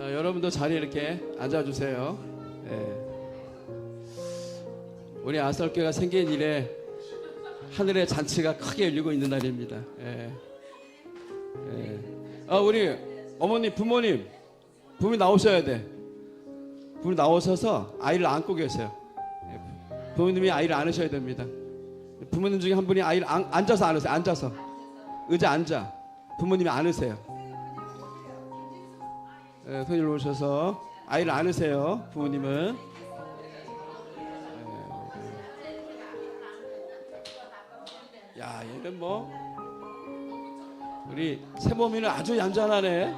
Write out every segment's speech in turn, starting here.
자, 여러분도 자리에 이렇게 앉아주세요. 예. 우리 아설교가 생긴 이래 하늘의 잔치가 크게 열리고 있는 날입니다. 예. 예. 아, 우리 어머니, 부모님, 부모님 나오셔야 돼. 부모님 나오셔서 아이를 안고 계세요. 예. 부모님이 아이를 안으셔야 됩니다. 부모님 중에 한 분이 아이를 안, 앉아서 안으세요. 앉아서 의자 앉아. 부모님이 안으세요. 예, 손님 오셔서 아이를 안으세요. 부모님은. 예. 야, 얘는 뭐 우리 세범이는 아주 얌전하네.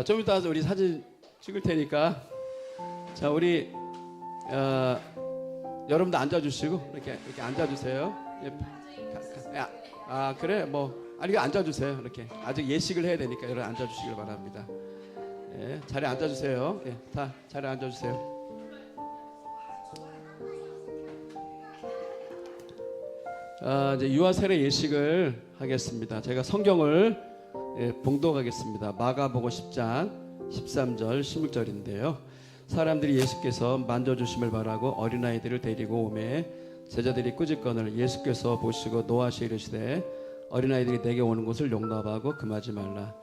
자, 좀 이따 우리 사진 찍을 테니까 자, 우리 어, 여러분도 앉아 주시고 이렇게 이렇게 앉아 주세요. 예. 가- 아, 그래. 뭐 아니 앉아 주세요. 이렇게. 아직 예식을 해야 되니까 여러분 앉아 주시길 바랍니다. 예. 자리에 앉아 주세요. 예. 다 자리에 앉아 주세요. 아, 이제 유아 세례 예식을 하겠습니다. 제가 성경을 예, 봉독하겠습니다. 마가복음 10장 13절 16절인데요. 사람들이 예수께서 만져주심을 바라고 어린아이들을 데리고 오매 제자들이 꾸짖건을 예수께서 보시고 노하시 이르시되 어린아이들이 내게 오는 것을 용납하고 금하지 말라.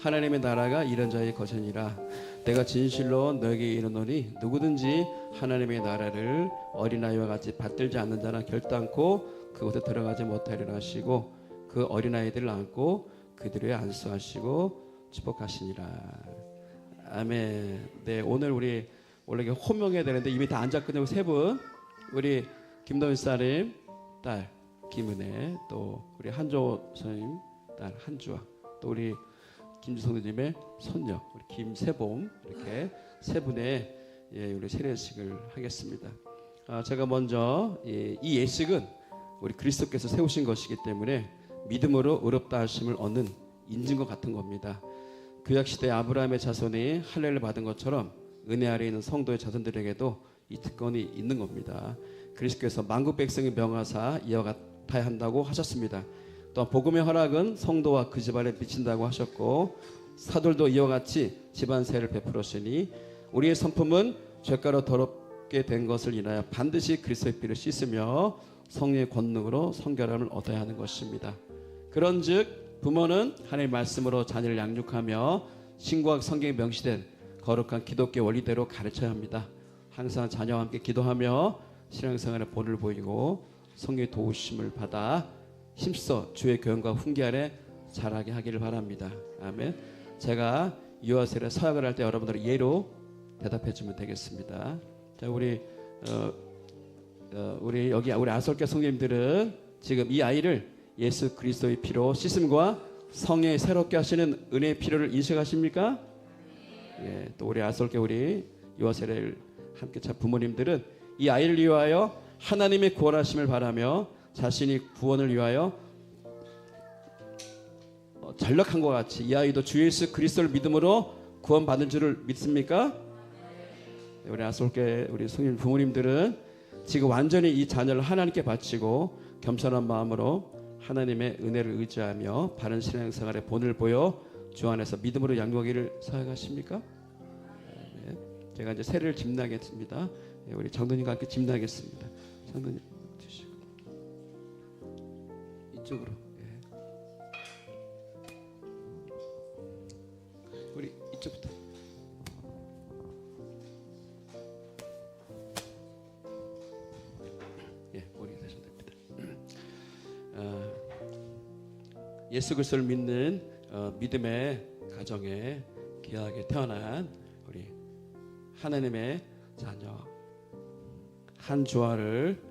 하나님의 나라가 이런 자의 것이니라. 내가 진실로 너에게 이르노니 누구든지 하나님의 나라를 어린아이와 같이 받들지 않는 자는 결단코 그곳에 들어가지 못하리라 하시고 그 어린아이들을 안고 그들의 안수하시고 축복하시니라. 아멘. 네, 오늘 우리 원래 호명해야 되는데 이미 다 앉았거든요. 세 분. 우리 김도현 사님 딸 김은혜 또 우리 한조 선생님 딸 한주아 또 우리 김주성 선생님의 손녀 우리 김세봉 이렇게 세 분의 예, 우리 세례식을 하겠습니다. 아, 제가 먼저 예, 이 예식은 우리 그리스도께서 세우신 것이기 때문에 믿음으로 의롭다 하심을 얻는 인증과 같은 겁니다. 구약 시대 아브라함의 자손이 할례를 받은 것처럼 은혜 아래 있는 성도의 자손들에게도 이 특권이 있는 겁니다. 그리스도께서 만국 백성의 명하사 이와 같아야 한다고 하셨습니다. 또한 복음의 허락은 성도와 그 집안에 미친다고 하셨고 사돌도 이와 같이 집안 세를 베풀었으니 우리의 성품은 죄가로 더럽게 된 것을 인하여 반드시 그리스도의 피를 씻으며 성령의 권능으로 성결함을 얻어야 하는 것입니다. 그런즉 부모는 하나님의 말씀으로 자녀를 양육하며 신과 성경에 명시된 거룩한 기독교 원리대로 가르쳐야 합니다. 항상 자녀와 함께 기도하며 신앙생활에 본을 보이고 성령의 도우심을 받아 힘써 주의 교훈과 훈계 아래 자라게 하기를 바랍니다. 아멘. 제가 유아세례 서약을 할 때 여러분들이 예로 대답해 주면 되겠습니다. 자, 우리 어, 어, 우리 여기 우리 아설교 성님들은 지금 이 아이를 예수 그리스도의 피로 씻음과 성령의 새롭게 하시는 은혜의 필요를 인식하십니까? 예, 또 우리 아설교 우리 유아세례를 함께 차 부모님들은 이 아이를 위하여 하나님의 구원하심을 바라며 자신이 구원을 위하여 어, 전력한 것 같이 이 아이도 주 예수 그리스도를 믿음으로 구원받은 줄을 믿습니까? 네, 우리 아솔계 우리 성인 부모님들은 지금 완전히 이 자녀를 하나님께 바치고 겸손한 마음으로 하나님의 은혜를 의지하며 바른 신앙생활의 본을 보여 주 안에서 믿음으로 양육하기를 사용하십니까? 네, 제가 이제 세례를 집례하겠습니다. 네, 우리 장로님과 함께 집례하겠습니다. 장로님 주시고 이쪽으로. 예수 그리스도를 믿는 어, 믿음의 가정에 귀하게 태어난 우리 하나님의 자녀 한주아를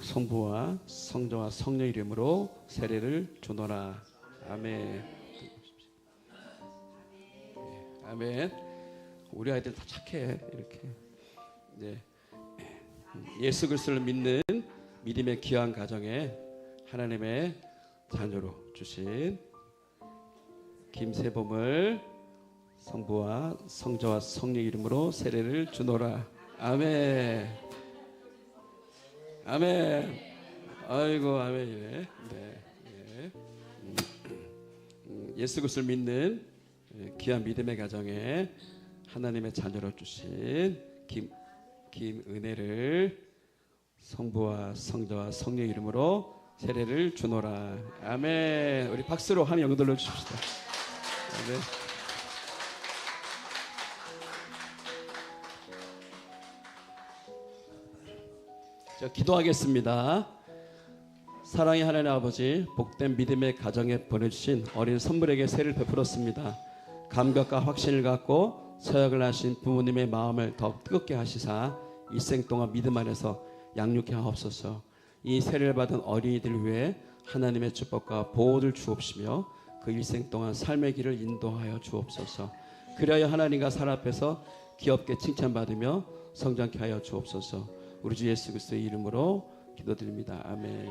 성부와 성자와 성령 이름으로 세례를 주노라 아멘. 예, 아멘. 우리 아이들 다 착해 이렇게. 네. 예수 그리스도를 믿는 믿음의 귀한 가정에 하나님의 자녀로 주신 김세범을 성부와 성자와 성령 이름으로 세례를 주노라. 아멘. 아멘. 아이고 아멘이네. 네. 네. 음, 음, 예수 그리스도를 믿는 예, 귀한 믿음의 가정에 하나님의 자녀로 주신 김 김은혜를 성부와 성자와 성령 이름으로 세례를 주노라. 아멘. 우리 박수로 한 영들로 주십시다. 아멘. 자, 기도하겠습니다. 사랑의 하나님 아버지, 복된 믿음의 가정에 보내주신 어린 선물에게 세를 베풀었습니다. 감격과 확신을 갖고 서약을 하신 부모님의 마음을 더 뜨겁게 하시사 일생 동안 믿음 안에서 양육해 하옵소서. 이 세례를 받은 어린이들 위해 하나님의 축복과 보호를 주옵시며 그 일생 동안 삶의 길을 인도하여 주옵소서. 그리하여 하나님과 살 앞에서 귀엽게 칭찬받으며 성장케 하여 주옵소서. 우리 주 예수 그리스도의 이름으로 기도드립니다. 아멘.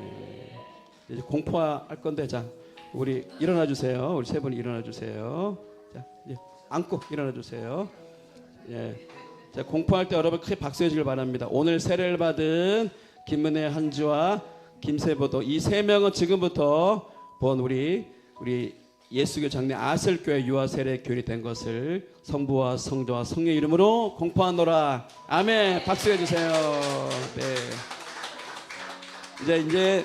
이제 공포할 건데 자 우리 일어나 주세요. 우리 세 분 일어나 주세요. 자 이제 안고 일어나 주세요. 예. 자 공포할 때 여러분 크게 박수해 주길 바랍니다. 오늘 세례를 받은 김은혜 한주와 김세보도 이 세 명은 지금부터 본 우리 우리 예수교 장례 아슬교회 유아 세례 교인이 된 것을 성부와 성자와 성령 이름으로 공포하노라. 아멘. 박수해 주세요. 네. 이제 이제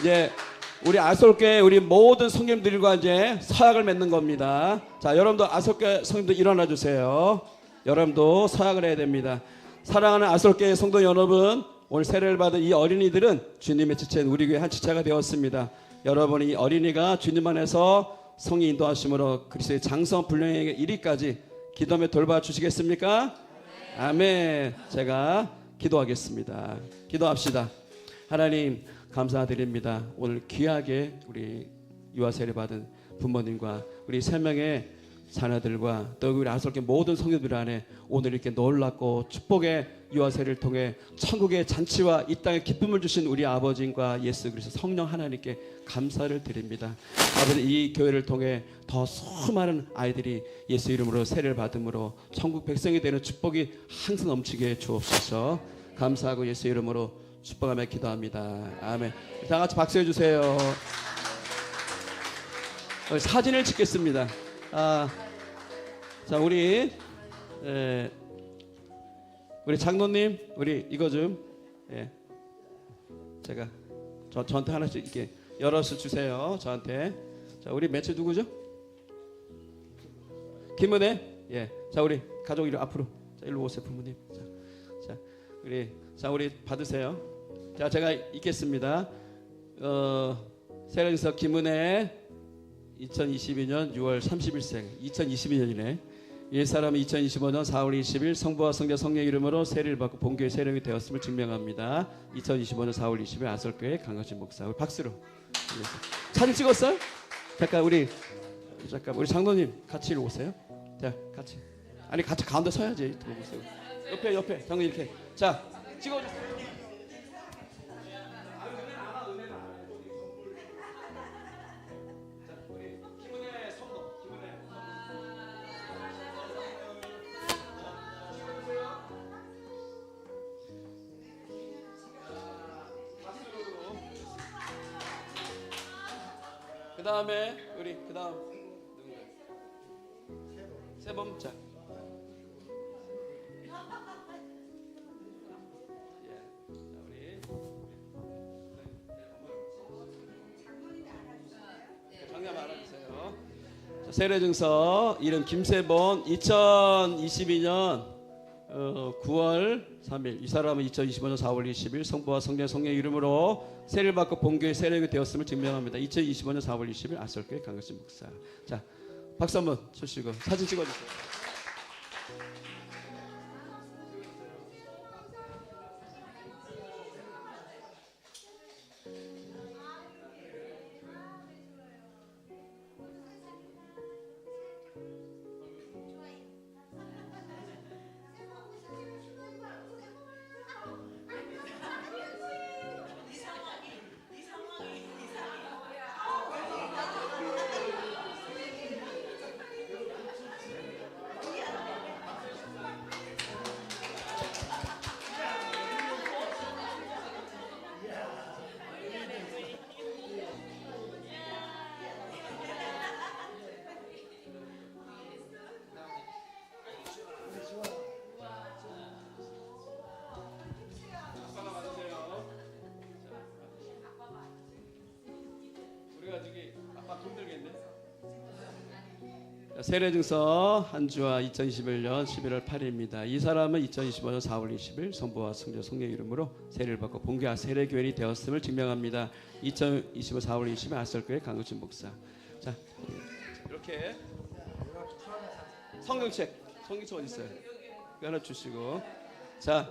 이제 우리 아솔교회 우리 모든 성님들과 이제 서약을 맺는 겁니다. 자, 여러분도 아솔교회 성님들 일어나 주세요. 여러분도 서약을 해야 됩니다. 사랑하는 아솔교회 성도 여러분, 오늘 세례를 받은 이 어린이들은 주님의 지체인 우리 교회 한 지체가 되었습니다. 여러분이 이 어린이가 주님 안에서 성이 인도하심으로 그리스도의 장성 분량에게 이리까지 기도하며 돌봐 주시겠습니까? 아멘. 제가 기도하겠습니다. 기도합시다. 하나님 감사드립니다. 오늘 귀하게 우리 유아 세례 받은 부모님과 우리 세 명의 자녀들과 또 우리 아솔교 모든 성도들 안에 오늘 이렇게 놀랍고 축복의 유아 세례를 통해 천국의 잔치와 이 땅에 기쁨을 주신 우리 아버지과 예수 그리스도 성령 하나님께 감사를 드립니다. 아버지 이 교회를 통해 더 수많은 아이들이 예수 이름으로 세례를 받음으로 천국 백성이 되는 축복이 항상 넘치게 해 주옵소서. 감사하고 예수 이름으로 축복하며 기도합니다. 아멘. 다 같이 박수해 주세요. 어, 사진을 찍겠습니다. 아, 자 우리 에, 우리 장로님 우리 이거 좀 예, 제가 저 저한테 하나씩 이렇게 열어서 주세요. 저한테 자 우리 매체 누구죠? 김은혜 예. 자 우리 가족 이리 앞으로 자 일로 오세요 부모님. 자, 자 우리 자 우리 받으세요. 자 제가 읽겠습니다. 어 세례서 김은혜 2022년 6월 30일생 2022년이네. 이 사람은 2025년 4월 20일 성부와 성자 성령 이름으로 세례를 받고 본교회 세령이 되었음을 증명합니다. 2025년 4월 20일 아설교회 강가진 목사. 우리 박수로. 사진 찍었어요? 잠깐 우리 잠깐 우리 장로님 같이 오세요. 자 같이. 아니 같이 가운데 서야지. 옆에 옆에 장로님 이렇게. 자 찍어주세요. 다음에 우리 그 다음 세범 자. 예. 자, 우리 장님 알아주세요. 자, 세례증서 이름 김세범 2022년 어, 9월 3일 이 사람은 2025년 4월 20일 성부와 성령 성령 이름으로 세례를 받고 본교회 세례가 되었음을 증명합니다. 2025년 4월 20일 아설교회 강가신 목사. 자 박수 한번 주시고 사진 찍어주세요. 가지기 아빠 힘들겠네. 세례증서 한주와 2021년 11월 8일입니다. 이 사람은 2025년 4월 20일 성부와 성자 성령 이름으로 세례를 받고 본교와 세례교인이 되었음을 증명합니다. 2025년 4월 20일 아설교회 강우진 목사. 자 이렇게 성경책 성경책 어디 있어요? 하나 주시고 자.